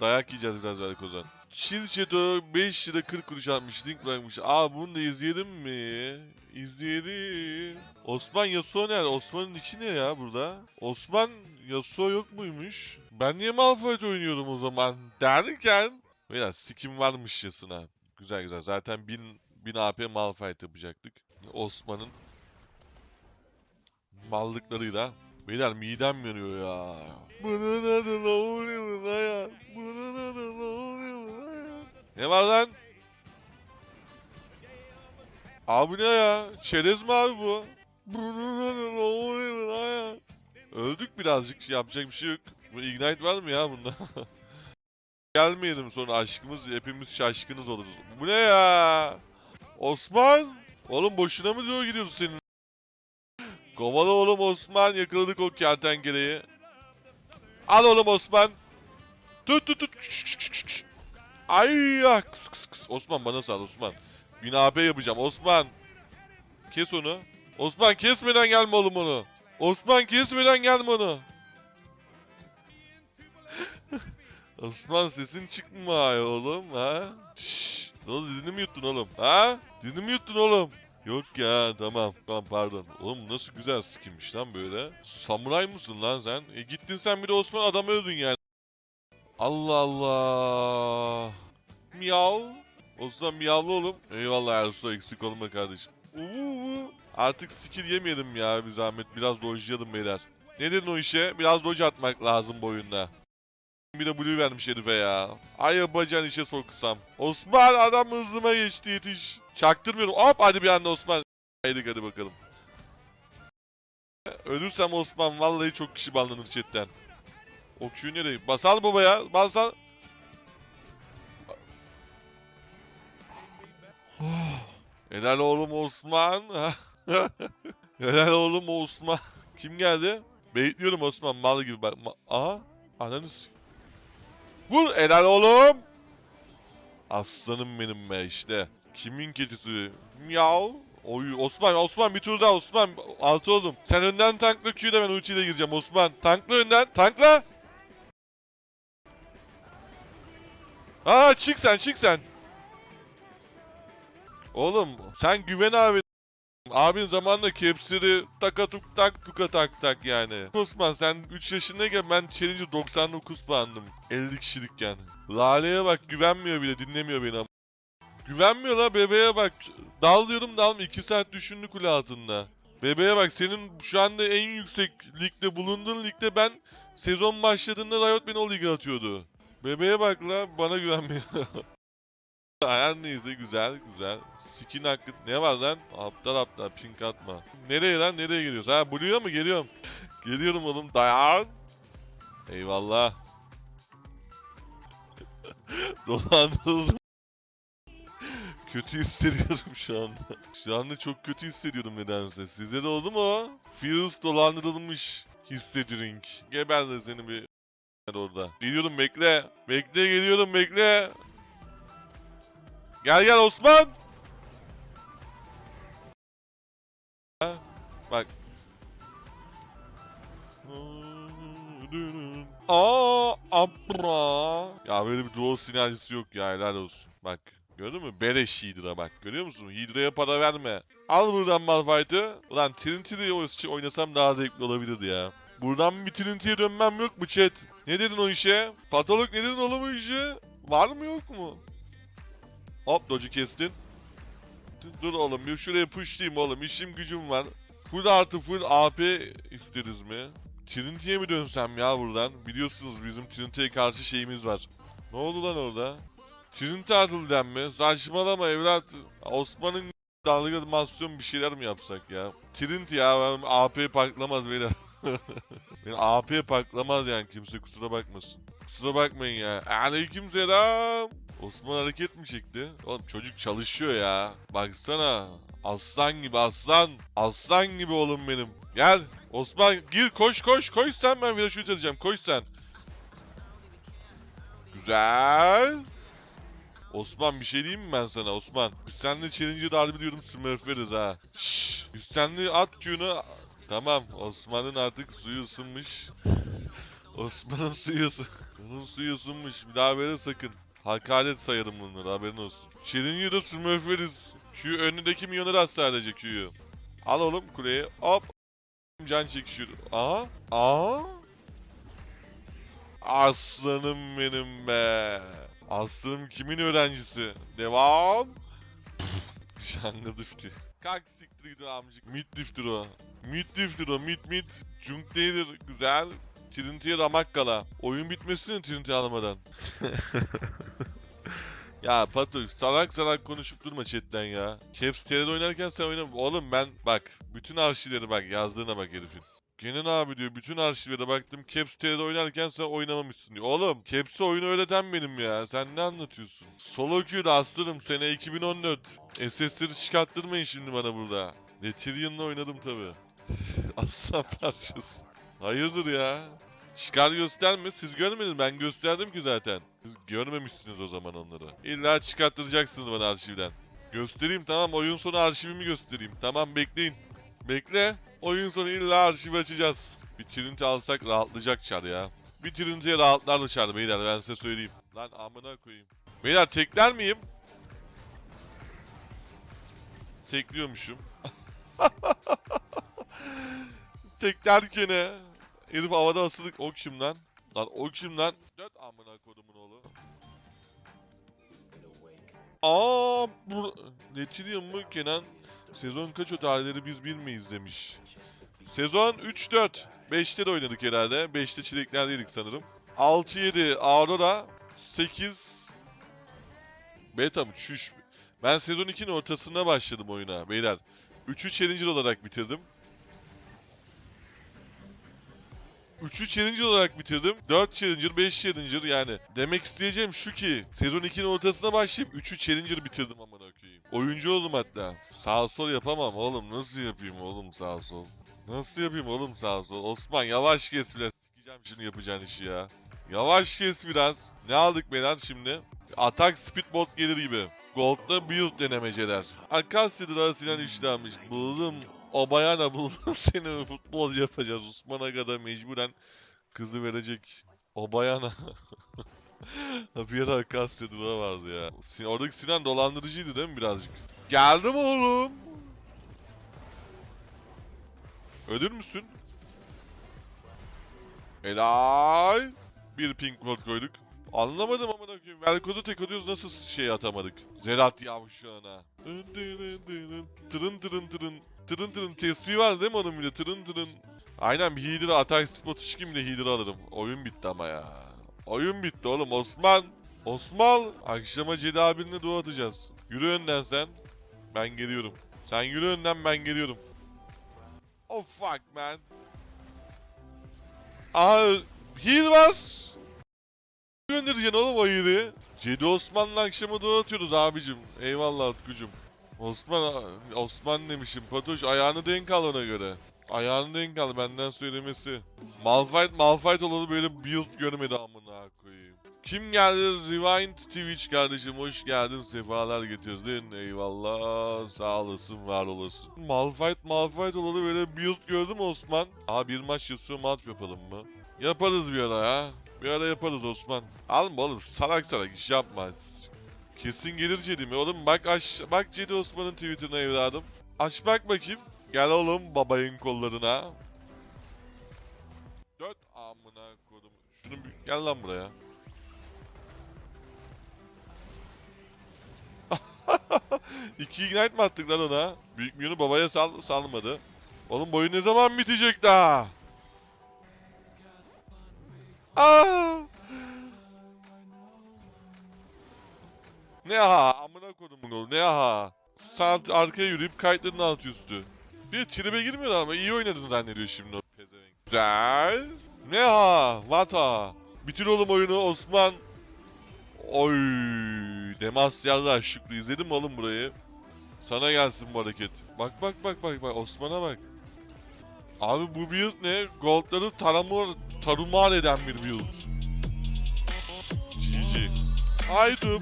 Dayak yiyeceğiz biraz belki Ozan. Çin Çeto 5 lira 40 kuruş atmış. Link bırakmış. Aa bunu da izleyelim mi? İzleyelim. Osman Yasuo nerede? Osman'ın içi ne ya burada? Osman Yasuo yok muymuş? Ben niye Malphite oynuyorum o zaman? Derken... Biraz skin varmış yasına. Güzel güzel. Zaten 1000, 1000 AP Malphite yapacaktık. Osman'ın mallıklarıyla. Beyler midem yanıyor ya. Bunun adı ne oluyor lan ya? Bunun adı ne oluyor lan ya? Ne var lan? Abi ne ya? Çerez mi abi bu? Bunun adı ne oluyor lan ya? Öldük birazcık. Yapacak bir şey yok. Bu Ignite var mı ya bunda? Gelmeyelim sonra aşkımız hepimiz şaşkınız oluruz. Bu ne ya? Osman! Oğlum boşuna mı diyor gidiyorsun senin? Kovala oğlum Osman yakaladık o kertenkeleyi. Al oğlum Osman. Tut tut tut. Ay ya. Kıs, kıs, kıs. Osman bana sal Osman. 1000 AP yapacağım Osman. Kes onu. Osman kesmeden gelme oğlum onu. Osman kesmeden gelme onu. Osman sesin çıkmıyor oğlum ha? Şşş. Ne oldu dilini mi yuttun oğlum? Ha? Dilini mi yuttun oğlum? Yok ya tamam tamam pardon. Oğlum nasıl güzel skinmiş lan böyle. Samuray mısın lan sen? E gittin sen bir de Osman adam öldün yani. Allah Allah. Miyav. Osman miyavlı oğlum. Eyvallah Ersu eksik olma kardeşim. Uuu. Artık skill yemeyelim ya bir zahmet. Biraz dojlayalım beyler. Ne dedin o işe? Biraz doj atmak lazım bu oyunda. Bir de blue vermiş herife ya. Ay bacan işe soksam. Osman adam hızlıma geçti yetiş. Çaktırmıyorum. Hop hadi bir anda Osman. Haydi hadi bakalım. Ölürsem Osman vallahi çok kişi banlanır chatten. O Q nereye? Basal baba ya. Basal. Helal oğlum Osman. Helal oğlum Osman. Kim geldi? Bekliyorum Osman mal gibi bak. Ma- Aha. Ananı Vur helal oğlum. Aslanım benim be işte. Kimin kedisi? Miyav. Oy Osman Osman bir tur daha Osman. Altı oldum. Sen önden tankla Q'da ben ultiyle gireceğim Osman. Tankla önden. Tankla. Aa çık sen çık sen. Oğlum sen güven abi. Abin zamanında kepsiri taka tuk tak tuka tak tak yani. Osman sen 3 yaşındayken ben Challenger 99 puandım. 50 kişilikken. Lale'ye bak güvenmiyor bile dinlemiyor beni ama. Güvenmiyor la bebeğe bak. Dal diyorum dalma 2 saat düşündü kule altında. Bebeğe bak senin şu anda en yüksek ligde bulunduğun ligde ben sezon başladığında Riot beni o lige atıyordu. Bebeğe bak la bana güvenmiyor. Her neyse güzel güzel. Skin hakkı ne var lan? Aptal aptal pink atma. Nereye lan nereye geliyoruz? Ha Blue'ya mı geliyorum? Geliyorum oğlum dayan. Eyvallah. Dolandırıldım. kötü hissediyorum şu anda. Şu anda çok kötü hissediyorum nedense. Size de oldu mu? Fierce dolandırılmış hissediyorum. Geber de seni bir orada. Geliyorum bekle. Bekle geliyorum bekle. Gel gel Osman. Bak. Aa, abra. Ya böyle bir duo sinerjisi yok ya helal olsun. Bak gördün mü? Beleş Hydra bak. Görüyor musun? Hydra'ya para verme. Al buradan Malphite'ı. Ulan Trinity'de oynasam daha zevkli olabilirdi ya. Buradan bir Trinity'ye dönmem yok mu chat? Ne dedin o işe? Patolog ne dedin oğlum o işe? Var mı yok mu? Hop dodge'u kestin. Dur, dur oğlum bir şuraya pushlayayım oğlum. İşim gücüm var. Full artı full AP isteriz mi? Trinity'ye mi dönsem ya buradan? Biliyorsunuz bizim Trinity'ye karşı şeyimiz var. Ne oldu lan orada? Trinity atıldı denme. Saçmalama evlat. Osman'ın dalga animasyon bir şeyler mi yapsak ya? Trinity ya ben AP paklamaz beyler. Beni AP paklamaz yani kimse kusura bakmasın. Kusura bakmayın ya. Aleyküm selam. Osman hareket mi çekti? Oğlum çocuk çalışıyor ya. Baksana. Aslan gibi aslan. Aslan gibi oğlum benim. Gel. Osman gir koş koş koş sen ben viraj edeceğim. Koş sen. Güzel. Osman bir şey diyeyim mi ben sana Osman? Biz seninle Challenger'da harbi diyorum smurferiz ha. Şşş. Biz seninle at Q'nu... Tamam Osman'ın artık suyu ısınmış. Osman'ın suyu ısı- Bunun suyu ısınmış. Bir daha böyle sakın. Hakaret sayarım bunları haberin olsun. Şirin yürü smurferiz. Şu önündeki milyonları hasar edecek Q'yu. Al oğlum kuleye. Hop. Can çekişiyor. Aa. Aa. Aslanım benim be. Aslanım kimin öğrencisi? Devam. Şangı düştü. Kalk siktir git amcık. Mid diftir o. Mid diftir o. Mid mid. Junk değildir. Güzel. Trinty'ye ramak kala. Oyun bitmesin Trinity almadan. ya Patoş salak salak konuşup durma chatten ya. Caps TR'de oynarken sen oyna. Oğlum ben bak bütün arşivleri bak yazdığına bak herifin. Kenan abi diyor bütün arşivlere baktım Caps TR'de oynarken sen oynamamışsın diyor. Oğlum Caps'e oyunu öğreten benim ya. Sen ne anlatıyorsun? Solo queue'da aslanım sene 2014. SS'leri çıkarttırmayın şimdi bana burada. Letyrion'la oynadım tabi. Aslan parçası. Hayırdır ya? Çıkar gösterme. Siz görmediniz. Ben gösterdim ki zaten. Siz görmemişsiniz o zaman onları. İlla çıkarttıracaksınız bana arşivden. Göstereyim tamam. Oyun sonu arşivimi göstereyim. Tamam bekleyin. Bekle. Oyun sonu illa arşiv açacağız. Bir Trinity alsak rahatlayacak çar ya. Bir Trinity'ye rahatlar çar beyler ben size söyleyeyim. Lan amına koyayım. Beyler tekler miyim? Tekliyormuşum. Teklerken he. Herif havada asılık okşum lan. Lan okşum lan. Dört amına kodumun oğlu. Aa, bu Netilium mu Kenan? Sezon kaç o tarihleri biz bilmeyiz demiş. Sezon 3-4. 5'te de oynadık herhalde. 5'te çileklerdeydik sanırım. 6-7 Aurora. 8 Beta mı? Çüş. Ben sezon 2'nin ortasında başladım oyuna beyler. 3'ü Challenger olarak bitirdim. 3'ü Challenger olarak bitirdim. 4 Challenger, 5 Challenger yani. Demek isteyeceğim şu ki sezon 2'nin ortasına başlayıp 3'ü Challenger bitirdim amına koyayım. Oyuncu oldum hatta. Sağ sol yapamam oğlum. Nasıl yapayım oğlum sağ sol? Nasıl yapayım oğlum sağ sol? Osman yavaş kes biraz. Sikeceğim şimdi yapacağın işi ya. Yavaş kes biraz. Ne aldık beyler şimdi? Atak speedbot gelir gibi. Gold'da build denemeceler. Akasya durasıyla işlenmiş. Buldum. Obayana buldum seni futbol yapacağız. Osman Aga'da mecburen kızı verecek. Obayana. bir ara Akasya durağı vardı ya. Oradaki Sinan dolandırıcıydı değil mi birazcık? Geldim oğlum. Ölür müsün? Helal. Bir pink gold koyduk. Anlamadım amına koyayım. Velkoz'u tek atıyoruz nasıl şey atamadık? Zerat yavşağına. Tırın tırın tırın. Tırın tırın tespih var değil mi onun bir de? Tırın tırın. Aynen bir Healer atak spot çıkayım da Healer alırım. Oyun bitti ama ya. Oyun bitti oğlum Osman. Osman. Akşama Cedi abinle dua atacağız. Yürü önden sen. Ben geliyorum. Sen yürü önden ben geliyorum. Oh fuck man. Aa heal bas. Göndereceksin oğlum o heal'i. Cedi Osman'la akşama dua atıyoruz abicim. Eyvallah Utkucum. Osman, Osman demişim. Patoş ayağını denk al ona göre. Ayağını denk al benden söylemesi. Malphite Malphite olalı böyle build görmedi amına koyayım. Kim geldi? Rewind Twitch kardeşim hoş geldin. Sefalar getirdin. Eyvallah. Sağ olasın, var olasın. Malphite Malphite olalı böyle build gördüm Osman. Aha bir maç Yasuo mat yapalım mı? Yaparız bir ara ya. Bir ara yaparız Osman. Alma oğlum salak salak iş yapma. Kesin gelir Cedi mi? Oğlum bak aç bak Cedi Osman'ın Twitter'ına evladım. Aç bak bakayım. Gel oğlum babayın kollarına. Dört amına kodum. Şunu bir gel lan buraya. İki ignite mi attık lan ona? Büyük Mion'u babaya sal salmadı. Oğlum boyu ne zaman bitecek daha? Aa! Ne aha? Amına kodumun oğlu ne aha? Saat arkaya yürüyüp kayıtların alt üstü. Bir tribe girmiyorlar ama iyi oynadın zannediyor şimdi o pezevenk. Güzel. Ne ha? What ha? Bitir oğlum oyunu Osman. Oy, Demasyarlar şıklı izledin mi oğlum burayı? Sana gelsin bu hareket. Bak bak bak bak bak Osman'a bak. Abi bu build ne? Goldları taramur, tarumar eden bir build. GG. Haydi.